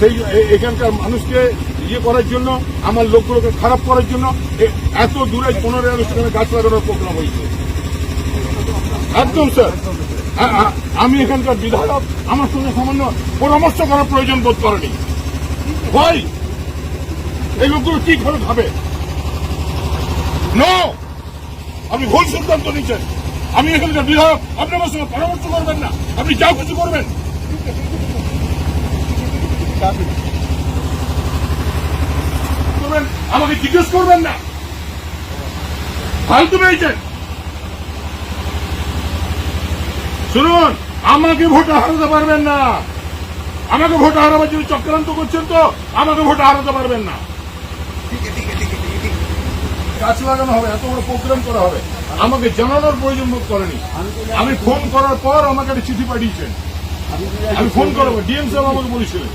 সেই এ- এখানকার মানুষকে ইয়ে করার জন্য, আমার লোকগুলোকে খারাপ করার জন্য এত দূরে আগস্ট এখানে গাছ লাগানোর প্রোগ্রাম হয়েছে। একদম, স্যার। আমি এখানকার বিধায়ক, আমার সঙ্গে সামান্য পরামর্শ করার প্রয়োজন বোধ করেনি। ভাই, এই লোকগুলো কি করে ভাবে? নো আপনি ভুল সিদ্ধান্ত নিচ্ছেন আমি এখানকার বিধায়ক আপনি আমার সঙ্গে পরামর্শ করবেন না। আপনি যা কিছু করবেন। আমাকে জিজ্ঞেস করবেন না। ফালতু পেয়েছেন। শুনুন আমাকে ভোটে হারাতে পারবেন না। আমাকে ভোটে হারাবার জন্য চক্রান্ত করছেন তো আমাকে ভোটে হারাতে পারবেন না। গাছ লাগানো হবে এত বড় প্রোগ্রাম করা হবে। আমাকে জানানোর প্রয়োজন বোধ করেনি। আমি ফোন করার পর আমাকে চিঠি পাঠিয়েছেন। আমি ফোন করব ডিএম আমাকে বলেছিলেন।